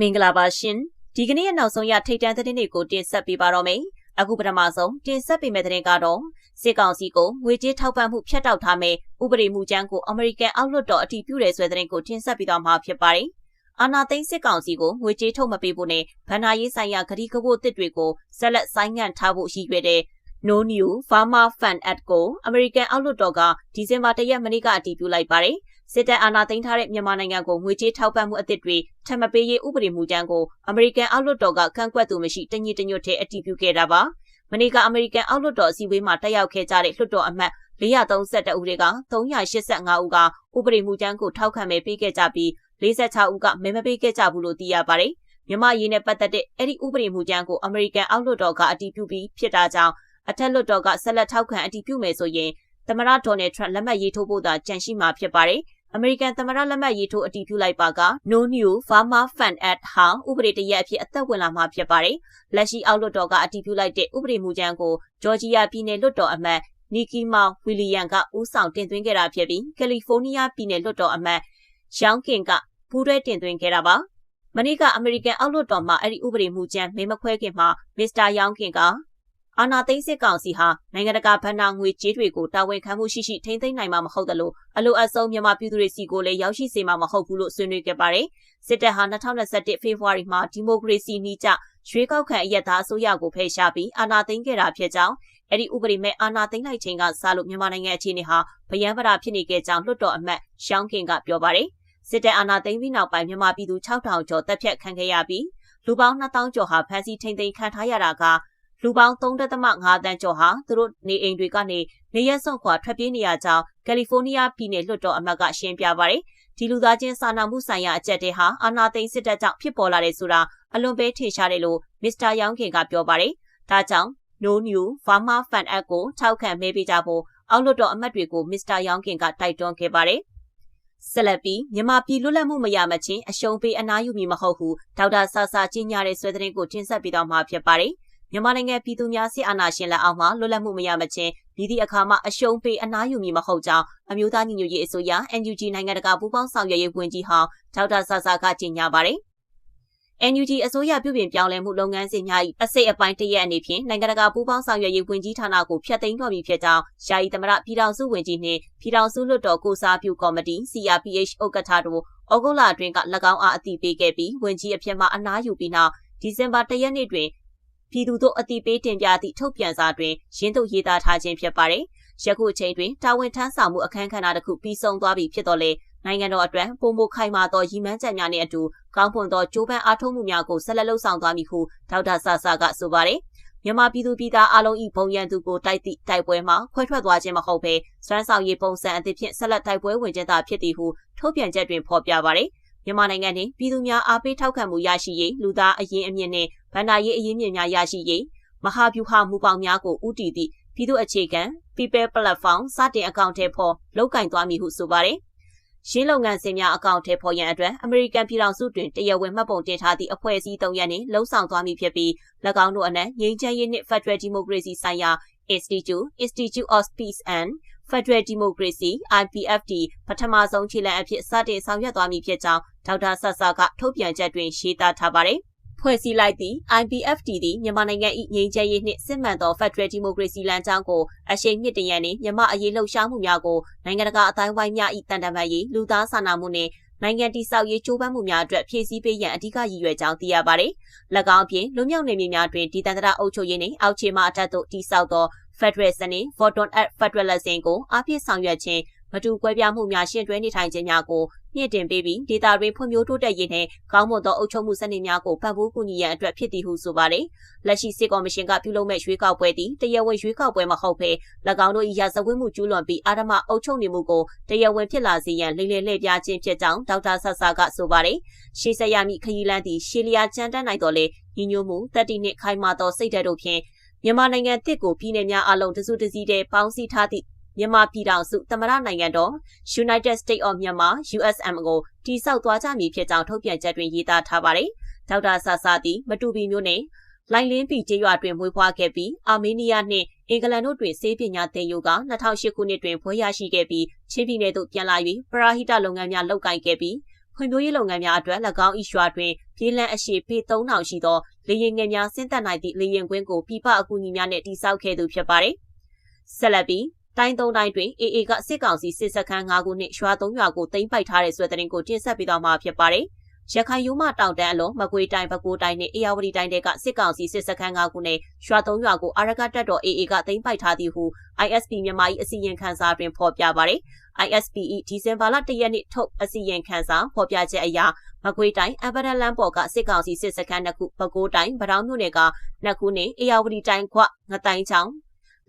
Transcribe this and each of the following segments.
မင်္ဂလာပါရှင်ဒီကနေ့ရဲ့နောက်ဆုံးရထိတ်တန့်သတင်းတွေကိုတင်ဆက်ပေးပါတော့မယ်အခုပထမဆုံးတင်ဆက်ပေးမယ့်သတင်းကတော့စစ်ကောင်စီကိုငွေကြေးထောက်ပံ့မှုဖျက်တောက်ထားမယ်ဥပဒေမူကြမ်းကိုအမေရိကန်အောက်လွှတ်တော်အတည်ပြုတယ်ဆိုတဲ့သတင်းကိုတင်ဆက်ပေးသွားမှာဖြစ်ပါတယ်အာနာသိန်းစစ်ကောင်စီကိုငွေကြေးထုတ်မပေးဖို့နဲ့ဗန်နာရေးဆိုင်ရာဂတိကဝတ်အသစ်တွေကိုဆက်လက်ဆိုင်းငံ့ထားဖို့ရှိရွယ်တဲ့ No New Farmer Fund Act ကိုအမေရိကန်အောက်လွှတ်တော်ကဒီဇင်ဘာ၁ရက်မနေ့ကအတည်ပြုလိုက်ပါတယ်။ စစ်တပ်အာဏာသိမ်းထားတဲ့မြန်မာနိုင်ငံကိုငွေကြေးထောက်ပံ့မှုအသစ်တွေထပ်မပေးရေးဥပဒေမူကြမ်းကိုအမေရိကန်အောက်လွှတ်တော်ကကန့်ကွက်သူမရှိတညီတညွတ်တဲ့အတည်ပြုခဲ့တာပါ။မနေ့ကအမေရိကန်အောက်လွှတ်တော်အစည်းအဝေးမှာတက်ရောက်ခဲ့ကြတဲ့လွှတ်တော်အမတ်432ဦးတွေက385ဦးကဥပဒေမူကြမ်းကိုထောက်ခံမဲပေးခဲ့ကြပြီး46ဦးကမဲမပေးခဲ့ကြဘူးလို့သိရပါတယ်။မြန်မာရေးနဲ့ပတ်သက်တဲ့အဲ့ဒီဥပဒေမူကြမ်းကိုအမေရိကန်အောက်လွှတ်တော်ကအတည်ပြုပြီးဖြစ်တာကြောင့်အထက်လွှတ်တော်ကဆက်လက်ထောက်ခံအတည်ပြုမယ်ဆိုရင်သမရဒေါ်နယ်ထရန့်လက်မှတ်ရေးထိုးဖို့သာကြံရှိမှာဖြစ်ပါတယ်။ အမေရိကန်သမရလက်မှတ်ရေးထိုးအတည်ပြုလိုက်ပါက No New Farmer Fund Act ဟာဥပဒေတရက်အဖြစ်အသက်ဝင်လာမှာဖြစ်ပါတယ်။လက်ရှိအောက်လွှတ်တော်ကအတည်ပြုလိုက်တဲ့ဥပဒေမူကြမ်းကိုဂျော်ဂျီယာပြည်နယ်လွှတ်တော်အမတ်နီကီမောင်ဝီလီယံကဦးဆောင်တင်သွင်းခဲ့တာဖြစ်ပြီးကယ်လီဖိုးနီးယားပြည်နယ်လွှတ်တော်အမတ်ရောင်းကင်ကပူးတွဲတင်သွင်းခဲ့တာပါ။မနေ့ကအမေရိကန်အောက်လွှတ်တော်မှာအဲ့ဒီဥပဒေမူကြမ်းမေးမခွဲခင်မှာမစ္စတာရောင်းကင်က အာနာသိန်းစစ်ကောင်စီဟာနိုင်ငံတကာဘဏ္ဍာငွေကြေးတွေကိုတာဝန်ခံမှုရှိရှိထိန်းသိမ်းနိုင်မှာမဟုတ်သလိုအလိုအဆုံးမြန်မာပြည်သူတွေစီကိုလည်းရောက်ရှိစေမှာမဟုတ်ဘူးလို့ဆွေးနွေးခဲ့ပါတယ်။စစ်တပ်ဟာ2021ဖေဖော်ဝါရီမှာဒီမိုကရေစီနည်းကျရွေးကောက်ခံအရက်သားအစိုးရကိုဖယ်ရှားပြီးအာဏာသိမ်းခဲ့တာဖြစ်ကြောင်းအဲ့ဒီဥပဒေမဲ့အာဏာသိမ်းလိုက်ခြင်းကစလို့မြန်မာနိုင်ငံအခြေအနေဟာဗယံပရာဖြစ်နေခဲ့ကြောင်းလွှတ်တော်အမတ်ရှောင်းကင်ကပြောပါတယ်။စစ်တပ်အာဏာသိမ်းပြီးနောက်ပိုင်းမြန်မာပြည်သူ6000ကျော်တပ်ဖြတ်ခံခဲ့ရပြီးလူပေါင်း2000ကျော်ဟာဖမ်းဆီးထိန်သိမ်းခံထားရတာက လူပေါင်း3.5တန်းကျော်ဟာသူတို့နေအိမ်တွေကနေနေရက်စွန့်ခွာထွက်ပြေးနေရကြောင်းကယ်လီဖိုးနီးယားပြည်နယ်လွှတ်တော်အမတ်ကရှင်းပြပါတယ်။ဒီလူသားချင်းစာနာမှုဆိုင်ရာအကြက်တွေဟာအာနာသိန်းစစ်တပ်ကြောင့်ဖြစ်ပေါ်လာတယ်ဆိုတာအလွန်ပဲထင်ရှားတယ်လို့မစ္စတာယောင်ခင်ကပြောပါတယ်။ဒါကြောင့် No New Farmer Fund Act ကိုထောက်ခံမဲပေးကြဖို့အောက်လွှတ်တော်အမတ်တွေကိုမစ္စတာယောင်ခင်ကတိုက်တွန်းခဲ့ပါတယ်။ဆက်လက်ပြီးမြန်မာပြည်လွတ်လပ်မှုမရမချင်းအရှုံးပေးအနားယူမည်မဟုတ်ဟုဒေါက်တာဆာဆာကြီးညာတဲ့ဆွေးသတင်းကိုတင်ဆက်ပေးတော့မှာဖြစ်ပါတယ်။ မြန်မာနိုင်ငံပြည်သူများစစ်အာဏာရှင်လက်အောက်မှာလွတ်လပ်မှုမရမချင်းပြည်သည့်အခါမှအရှုံးပေးအနားယူမည်မဟုတ်ကြောင်းအမျိုးသားညီညွတ်ရေးအစိုးရ NUG နိုင်ငံတကာပူးပေါင်းဆောင်ရွက်ရေးဝန်ကြီးဟောင်းဒေါက်တာဆာဆာကကြေညာပါတယ်။ NUG အစိုးရပြုပြင်ပြောင်းလဲမှုလုပ်ငန်းစဉ်များ၏အစိတ်အပိုင်းတရက်အနေဖြင့်နိုင်ငံတကာပူးပေါင်းဆောင်ရွက်ရေးဝန်ကြီးဌာနကိုဖျက်သိမ်းတော်မူဖြစ်ကြောင်းယာယီသမရပြည်ထောင်စုဝန်ကြီးနှင့်ပြည်ထောင်စုလွှတ်တော်ကိုစားပြုကော်မတီ CRPH ဥက္ကဋ္ဌတို့ဩဂုတ်လအတွင်းက၎င်းအားအတည်ပြုခဲ့ပြီးဝန်ကြီးအဖြစ်မှအနားယူပြီးနောက်ဒီဇင်ဘာ၁ရက်နေ့တွင် ပြည်သူတို့အတိပေးတင်ပြသည့်ထုတ်ပြန်စာတွင်ရင်းတို့ရေးသားထားခြင်းဖြစ်ပါတယ်။ယခုအချိန်တွင်တာဝန်ထမ်းဆောင်မှုအခမ်းကဏ္ဍတစ်ခုပြီးဆုံးသွားပြီဖြစ်တော်လဲနိုင်ငံတော်အတွက်ပုံမခိုင်မာသောရည်မှန်းချက်များနှင့်အတူကောင်းဖွန်သောကြိုးပမ်းအားထုတ်မှုများကိုဆက်လက်လှုပ်ဆောင်သွားမည်ဟုဒေါက်တာဆာဆာကဆိုပါတယ်။မြန်မာပြည်သူပြည်သားအလုံးဤဘုံရန်သူကိုတိုက်သည့်တိုက်ပွဲမှာခွဲထွက်သွားခြင်းမဟုတ်ဘဲစွမ်းဆောင်ရည်ပုံစံအသစ်ဖြင့်ဆက်လက်တိုက်ပွဲဝင်ခြင်းသာဖြစ်သည်ဟုထုတ်ပြန်ချက်တွင်ဖော်ပြပါတယ်။ မြန်မာနိုင်ငံတွင်ပြည်သူများအားပေးထောက်ခံမှုရရှိရေးလူသားအရင်အမြင့်နှင့်ဗန္ဒာရေးအရင်မြင့်များရရှိရေးမဟာဗျူဟာမူပေါင်းများကိုဥတီသည့်ပြည်သူအခြေခံ People Platform စတင်အကောင့်ထဲပေါ်လောက်ကင်သွားမည်ဟုဆိုပါတယ်။ရှင်းလုပ်ငန်းစဉ်များအကောင့်ထဲပေါ်ရန်အတွက်အမေရိကန်ပြည်ထောင်စုတွင်တရားဝင်မှတ်ပုံတင်ထားသည့်အဖွဲ့အစည်း၃ရပ်နှင့်လှုံ့ဆော်သွားမည်ဖြစ်ပြီး၎င်းတို့အနက်ငြိမ်းချမ်းရေးနှင့် Federal Democracy ဆိုင်ရာ Institute Institute of Peace and Federal Democracy IPFD ပထမဆုံးခြေလှမ်းအဖြစ်စတင်ဆောင်ရွက်သွားမည်ဖြစ်ကြောင်းဒေါက်တာဆဆာကထုတ်ပြန်ချက်တွင်ရေးသားထားပါတယ်။ဖွဲ့စည်းလိုက်သည့် IPFD သည်မြန်မာနိုင်ငံ၏ငြိမ်းချမ်းရေးနှင့်စစ်မှန်သော Federal Democracy လမ်းကြောင်းကိုအရှိန်မြင့်တင်ရန်နှင့်မြန်မာအရေးလှုပ်ရှားမှုများကိုနိုင်ငံတကာအတိုင်းဝိုင်းများ၏တန်တမာရေးလူသားစာနာမှုနှင့်နိုင်ငံတိဆောက်ရေးကြိုးပမ်းမှုများအတွက်ဖြည့်ဆည်းပေးရန်အဓိကရည်ရွယ်ကြောင်းသိရပါတယ်။၎င်းအပြင်လူမျိုးနယ်မြေများတွင်ဒီတန်တရာအုပ်ချုပ်ရေးနှင့်အောက်ခြေမှအထက်သို့တိဆောက်သော Federal စနစ် Voton at Federalism ကိုအပြည့်ဆောင်ရွက်ခြင်းမတူကွဲပြားမှုများရှင်းတွဲနေထိုင်ခြင်းများကိုမြင့်တင်ပေးပြီးဒေတာတွင်ဖွံ့ဖြိုးတိုးတက်ရေးနှင့်ကောင်းမွန်သောအုပ်ချုပ်မှုစနစ်များကိုပံ့ပိုးကူညီရန်အတွက်ဖြစ်သည်ဟုဆိုပါတယ်။လက်ရှိစစ်ကော်မရှင်ကပြုလုပ်မဲ့ရွေးကောက်ပွဲသည်တရားဝင်ရွေးကောက်ပွဲမဟုတ်ဘဲ၎င်းတို့၏ရာဇဝတ်မှုကျူးလွန်ပြီးအာဓမအုပ်ချုပ်နေမှုကိုတရားဝင်ဖြစ်လာစေရန်လိမ့်လည်လှည့်ပြားခြင်းဖြစ်ကြောင်းဒေါက်တာဆဆာကဆိုပါတယ်။ရှေ့ဆက်ရမည့်ခရီးလမ်းသည်ရှေလျာကျန်းတန်းနိုင်တော်လေညီညွတ်မှုတက်တီနှင့်ခိုင်မာသောစိတ်ဓာတ်တို့ဖြင့် မြန်မာနိုင်ငံတစ်ကိုပြည်내များအလုံးတစုတစည်းတည်းပေါင်းစည်းထားသည့်မြန်မာပြည်ထောင်စုသမရနိုင်ငံတော် United States of Myanmar USM ကိုတိစောက်သွားကြမည်ဖြစ်ကြောင်းထုတ်ပြန်ချက်တွင်ရေးသားထားပါတယ်။ဒေါက်တာဆာဆာသည်မတူပီမျိုးနဲ့လိုင်လင်းပီကျေးရွာတွင်မွေးဖွားခဲ့ပြီးအာမေးနီးယားနှင့်အင်္ဂလန်တို့တွင်စေးပညာသင်ယူက2008ခုနှစ်တွင်ဘွဲ့ရရှိခဲ့ပြီးချင်းပြည်နယ်သို့ပြန်လာ၍ပရာဟိတလုပ်ငန်းများလုပ်ကိုင်ခဲ့ပြီး ဖွံ့ဖြိုးရေးလုပ်ငန်းများအတွက်၎င်း၏ရွာတွင်ပြေးလန်းအရှိပေ3000ရှိသောလေရင်ငယ်များဆင်းသက်နိုင်သည့်လေရင်ကွင်းကိုပြပအကူအညီများနဲ့တည်ဆောက်ခဲ့သူဖြစ်ပါတယ်။ဆက်လက်ပြီးတိုင်းသုံးတိုင်းတွင် AA ကစစ်ကောင်စီစစ်စခန်း၅ခုနှင့်ရွာ၃ရွာကိုသိမ်းပိုက်ထားတဲ့ဆွဲတဲ့ရင်ကိုတင်ဆက်ပေးသွားမှာဖြစ်ပါတယ်။ ရခိုင်ရိုးမတောင်တန်းအလုံးမကွေးတိုင်းပဲခူးတိုင်းနဲ့အေရဝတီတိုင်းတွေကစစ်ကောင်စီစစ်စခန်းကခုနဲ့ရွာသုံးရွာကိုအာရကတက်တော် AA ကသိမ်းပိုက်ထားသည်ဟု ISP မြန်မာ၏အစီရင်ခံစာတွင်ဖော်ပြပါရယ် ISP ၏ဒီဇင်ဘာလ၁ရက်နေ့ထုတ်အစီရင်ခံစာဖော်ပြချက်အရမကွေးတိုင်းအဗရလန်ပေါ်ကစစ်ကောင်စီစစ်စခန်းနှစ်ခုပဲခူးတိုင်းဗတောင်းမြို့နယ်ကနှစ်ခုနဲ့အေရဝတီတိုင်းခွငတိုင်းချောင်း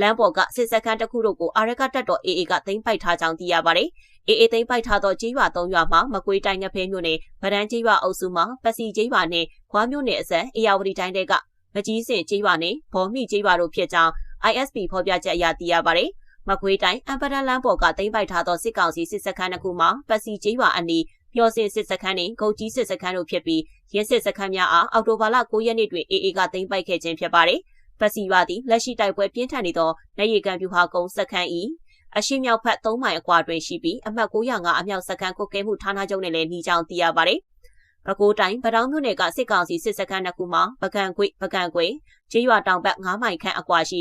လမ်းပေါ်ကစစ်စခန်းတစ်ခုတို့ကိုအာရကတက်တော် AA ကသိမ်းပိုက်ထားကြောင်းသိရပါတယ်။အေးအေးသိမ်းပိုက်ထားသောကြေးရွာ၃ရွာမှာမကွေးတိုင်းငဖဲမြို့နယ်ဗဒန်းကြေးရွာအုပ်စုမှာပစီကြေးရွာနဲ့ခွားမြို့နယ်အစပ်အေယာဝတီတိုင်းတွေကမကြီးစင်ကြေးရွာနဲ့ဘော်မိကြေးရွာတို့ဖြစ်ကြောင်း ISP ဖော်ပြချက်အရသိရပါတယ်။မကွေးတိုင်းအမ်ပဒလန်ပေါ်ကသိမ်းပိုက်ထားသောစစ်ကောင်စီစစ်စခန်းတစ်ခုမှာပစီကြေးရွာအနီးမျော်စင်စစ်စခန်းနဲ့ဂုတ်ကြီးစစ်စခန်းတို့ဖြစ်ပြီးရင်းစစ်စခန်းများအားအောက်တိုဘာလ9ရက်နေ့တွင် AA ကသိမ်းပိုက်ခဲ့ခြင်းဖြစ်ပါတယ်။ ပစီရွာသည်လက်ရှိတိုက်ပွဲပြင်းထန်နေသောနေရီကန်ပြူဟာကုန်းစခန်း၏အရှိမြောက်ဖက်3မိုင်အကွာတွင်ရှိပြီးအမှတ်905အမြောက်စခန်းကုတ်ကဲမှုဌာနချုပ်နဲ့လည်းနှီးချောင်းသိရပါတယ်။ပဲခူးတိုင်းဗတောင်းမြို့နယ်ကစစ်ကောင်စီစစ်စခန်းတစ်ခုမှာပကံခွေပကံခွေကျေးရွာတောင်ဘက်9မိုင်ခန့်အကွာရှိ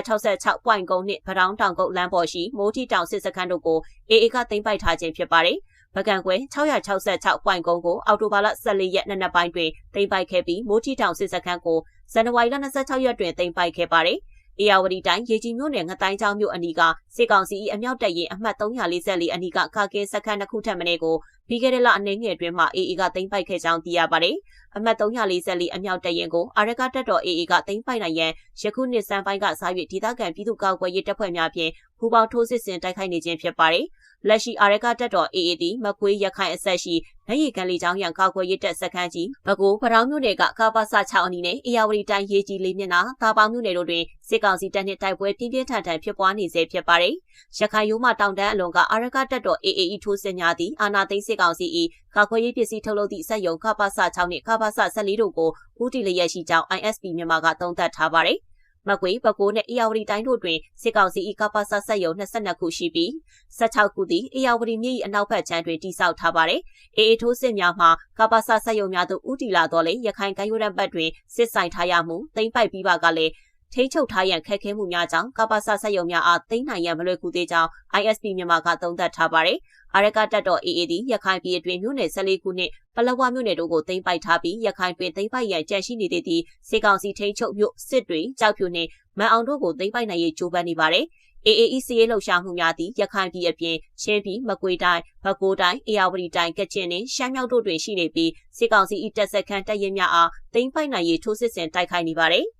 666ပွိုင်ကုန်းနှင့်ဗတောင်းတောင်ကုတ်လမ်းပေါ်ရှိမိုးထီတောင်စစ်စခန်းတို့ကိုအေအေကသိမ်းပိုက်ထားခြင်းဖြစ်ပါတယ်။ပကံခွေ666ပွိုင်ကုန်းကိုအော်တိုဘာလ14ရက်နေ့နက်ပိုင်းတွင်သိမ်းပိုက်ခဲ့ပြီးမိုးထီတောင်စစ်စခန်းကို ဇန်နဝါရီလ26ရက်တွင်သိမ်းပိုက်ခဲ့ပါတယ်။အေယာဝတီတိုင်းရေကြီးမြို့နယ်ငတိုင်းချောင်းမြို့အနီးကစစ်ကောင်စီ၏အမြောက်တပ်ရင်အမှတ်344အနီးကကာကင်းစခန်းတစ်ခုထပ်မင်းကိုပြီးခဲ့တဲ့လအနှင်းငယ်အတွင်းမှာ AA ကသိမ်းပိုက်ခဲ့ကြောင်းသိရပါတယ်။အမှတ်344အမြောက်တပ်ရင်ကိုအာရကတပ်တော် AA ကသိမ်းပိုက်နိုင်ရန်ယခုနှစ်စံပိုင်းကစား၍ဒေသခံပြည်သူ့ကာကွယ်ရေးတပ်ဖွဲ့များဖြင့်ပူးပေါင်းထိုးစစ်ဆင်တိုက်ခိုက်နေခြင်းဖြစ်ပါတယ်။ လက်ရှိအာရကတက်တော် AA သည်မကွေးရခိုင်အဆက်ရှိနိုင်ရီကန်လီချောင်းရန်ကာကွယ်ရေးတပ်စခန်းကြီးဘကိုးပထောင်မြို့နယ်ကကာပါဆ6အနီးနဲ့အေယာဝတီတိုင်းရေးကြီးလေးမျက်နှာတာပေါင်းမြို့နယ်တို့တွင်စစ်ကောင်စီတပ်နှင့်တိုက်ပွဲပြင်းပြင်းထန်ထန်ဖြစ်ပွားနေစေဖြစ်ပါတယ်။ရခိုင်ရိုးမတောင်တန်းအလွန်ကအာရကတက်တော် AA ထိုးစစ်များသည့်အာနာသိန်းစစ်ကောင်စီ၏ကာကွယ်ရေးပစ္စည်းထုတ်လုပ်သည့်စက်ရုံကာပါဆ6နှင့်ကာပါဆ14တို့ကိုဦးတည်လျက်ရှိကြောင်း ISP မြန်မာကသုံးသပ်ထားပါတယ်။ မကွေပကိုးနဲ့အေယာဝတီတိုင်းတို့တွင်စစ်ကောင်စီ၏ကပ္ပစဆက်ယုံ22ခုရှိပြီး16ခုသည်အေယာဝတီမြစ်၏အနောက်ဘက်ခြမ်းတွင်တိစောက်ထားပါသည်။အေအေထိုးစစ်များမှာကပ္ပစဆက်ယုံများသို့ဥတီလာတော်လေရခိုင်ကမ်းရိုးတန်းဘက်တွင်စစ်ဆိုင်ထားရမှုတိမ့်ပိုက်ပြီးပါကလည်း ထိချုပ်ထားရန်ခက်ခဲမှုများကြောင့်ကပ္ပစဆက်ယုံများအားသိမ်းနိုင်ရန်မလွယ်ကူသေးကြောင်း ISP မြန်မာကသုံးသပ်ထားပါတယ်။အာရကတက်တော် AA သည်ရခိုင်ပြည်အတွင်းမြို့နယ်14ခုနှင့်ပလဝမြို့နယ်တို့ကိုသိမ်းပိုက်ထားပြီးရခိုင်တွင်သိမ်းပိုက်ရန်ကြံရှိနေသည့်စေကောင်စီထိချုပ်မြို့စစ်တွေကြောက်ဖြူနှင့်မန်အောင်တို့ကိုသိမ်းပိုက်နိုင်ရေးကြိုးပမ်းနေပါတယ်။ AAE စီးရေးလှုပ်ရှားမှုများသည့်ရခိုင်ပြည်အပြင်ရှမ်းပြည်မကွေတိုင်း၊ပဲခူးတိုင်း၊အေရဝတီတိုင်း၊ကချင်နှင့်ရှမ်းမြောက်တို့တွင်ရှိနေပြီးစစ်ကောင်စီ၏တပ်စခန်းတပ်ရင်းများအားသိမ်းပိုက်နိုင်ရေးထိုးစစ်ဆင်တိုက်ခိုက်နေပါတယ်။